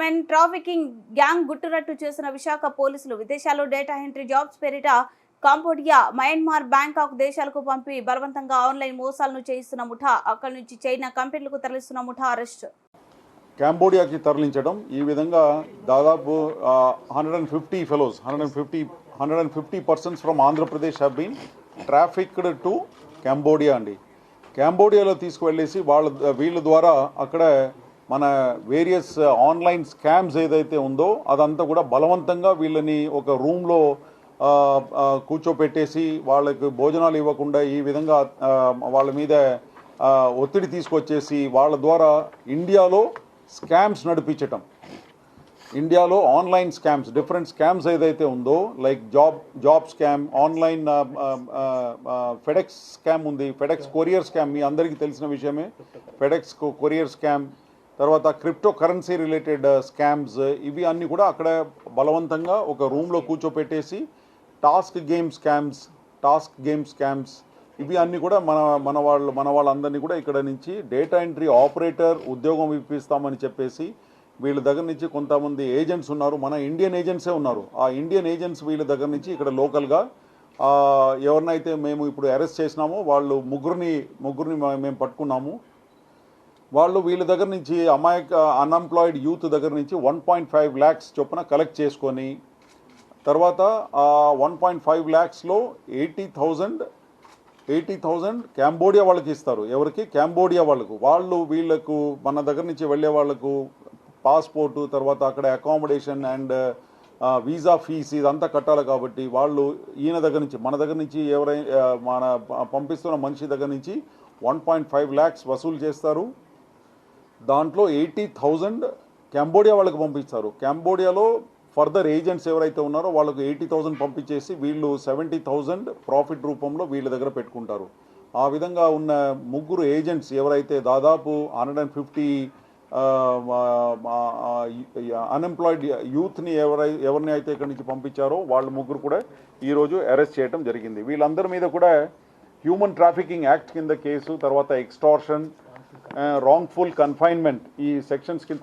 Human trafficking gang గుట్టురట్టు చేసిన విశాఖ పోలీసులు విదేశాల్లో డేటా ఎంట్రీ జాబ్స్ పేరిట కాంబోడియా మయన్మార్ బ్యాంకాక్ దేశాలకు పంపి బలవంతంగా ఆన్లైన్ మోసాలను చేయిస్తున్న ముఠా అక్కడి నుంచి చైనా కంపెనీలకు తరలిస్తున్న ముఠా అరెస్ట్ కాంబోడియాకి తరలించడం ఈ విధంగా దాదాపు hundred and fifty fellows hundred and fifty hundred and fifty persons from Andhra Pradesh have been trafficked to Cambodia అండి. కాంబోడియాలో తీసుకువెళ్ళేసి వాళ్ళ వీళ్ళ ద్వారా అక్కడ మన వేరియస్ ఆన్లైన్ స్కామ్స్ ఏదైతే ఉందో అదంతా కూడా బలవంతంగా వీళ్ళని ఒక రూమ్లో కూర్చోపెట్టేసి వాళ్ళకి భోజనాలు ఇవ్వకుండా ఈ విధంగా వాళ్ళ మీద ఒత్తిడి తీసుకొచ్చేసి వాళ్ళ ద్వారా ఇండియాలో స్కామ్స్ నడిపించటం. ఇండియాలో ఆన్లైన్ స్కామ్స్ డిఫరెంట్ స్కామ్స్ ఏదైతే ఉందో like job job scam online FedEx scam ఉంది. ఫెడెక్స్ కొరియర్ స్కామ్ మీ అందరికీ తెలిసిన విషయమే. ఫెడెక్స్ కొరియర్ స్కామ్ తర్వాత క్రిప్టో కరెన్సీ రిలేటెడ్ స్కామ్స్ ఇవి అన్నీ కూడా అక్కడ బలవంతంగా ఒక రూమ్లో కూర్చోపెట్టేసి task game scams task game scams ఇవి అన్నీ కూడా మన మన వాళ్ళు మన వాళ్ళందరినీ కూడా ఇక్కడ నుంచి డేటా ఎంట్రీ ఆపరేటర్ ఉద్యోగం ఇప్పిస్తామని చెప్పేసి వీళ్ళ దగ్గర నుంచి కొంతమంది ఏజెంట్స్ ఉన్నారు. మన ఇండియన్ ఏజెంట్సే ఉన్నారు. ఆ ఇండియన్ ఏజెంట్స్ వీళ్ళ దగ్గర నుంచి ఇక్కడ లోకల్గా ఎవరినైతే మేము ఇప్పుడు అరెస్ట్ చేసినామో వాళ్ళు ముగ్గురిని ముగ్గురిని మేము పట్టుకున్నాము. వాళ్ళు వీళ్ళ దగ్గర నుంచి అమాయక అన్ఎంప్లాయిడ్ యూత్ దగ్గర నుంచి వన్ పాయింట్ ఫైవ్ ల్యాక్స్ చొప్పున కలెక్ట్ చేసుకొని తర్వాత ఆ one point five ల్యాక్స్లో eighty thousand eighty thousand Cambodia వాళ్ళకి ఇస్తారు. ఎవరికి? క్యాంబోడియా వాళ్ళకు. వాళ్ళు వీళ్ళకు మన దగ్గర నుంచి వెళ్ళే వాళ్ళకు పాస్పోర్టు తర్వాత అక్కడ అకామిడేషన్ అండ్ వీసా ఫీజు ఇదంతా కట్టాలి కాబట్టి వాళ్ళు ఈయన దగ్గర నుంచి మన దగ్గర నుంచి ఎవరైనా మన పంపిస్తున్న మనిషి దగ్గర నుంచి వన్ పాయింట్ ఫైవ్ ల్యాక్స్ వసూలు చేస్తారు. దాంట్లో ఎయిటీ థౌజండ్ కంబోడియా వాళ్ళకి పంపిస్తారు. కంబోడియాలో ఫర్దర్ ఏజెంట్స్ ఎవరైతే ఉన్నారో వాళ్ళకు ఎయిటీ థౌజండ్ పంపించేసి వీళ్ళు సెవెంటీ థౌజండ్ ప్రాఫిట్ రూపంలో వీళ్ళ దగ్గర పెట్టుకుంటారు. ఆ విధంగా ఉన్న ముగ్గురు ఏజెంట్స్ ఎవరైతే దాదాపు హండ్రెడ్ అండ్ ఫిఫ్టీ అన్ఎంప్లాయిడ్ యూత్ని ఎవరై ఎవరిని అయితే ఇక్కడి నుంచి పంపించారో వాళ్ళ ముగ్గురు కూడా ఈరోజు అరెస్ట్ చేయడం జరిగింది. వీళ్ళందరి మీద కూడా హ్యూమన్ ట్రాఫికింగ్ యాక్ట్ కింద కేసు తర్వాత ఎక్స్టార్షన్ రాంగ్ఫుల్ కన్ఫైన్మెంట్ ఈ సెక్షన్స్ కింద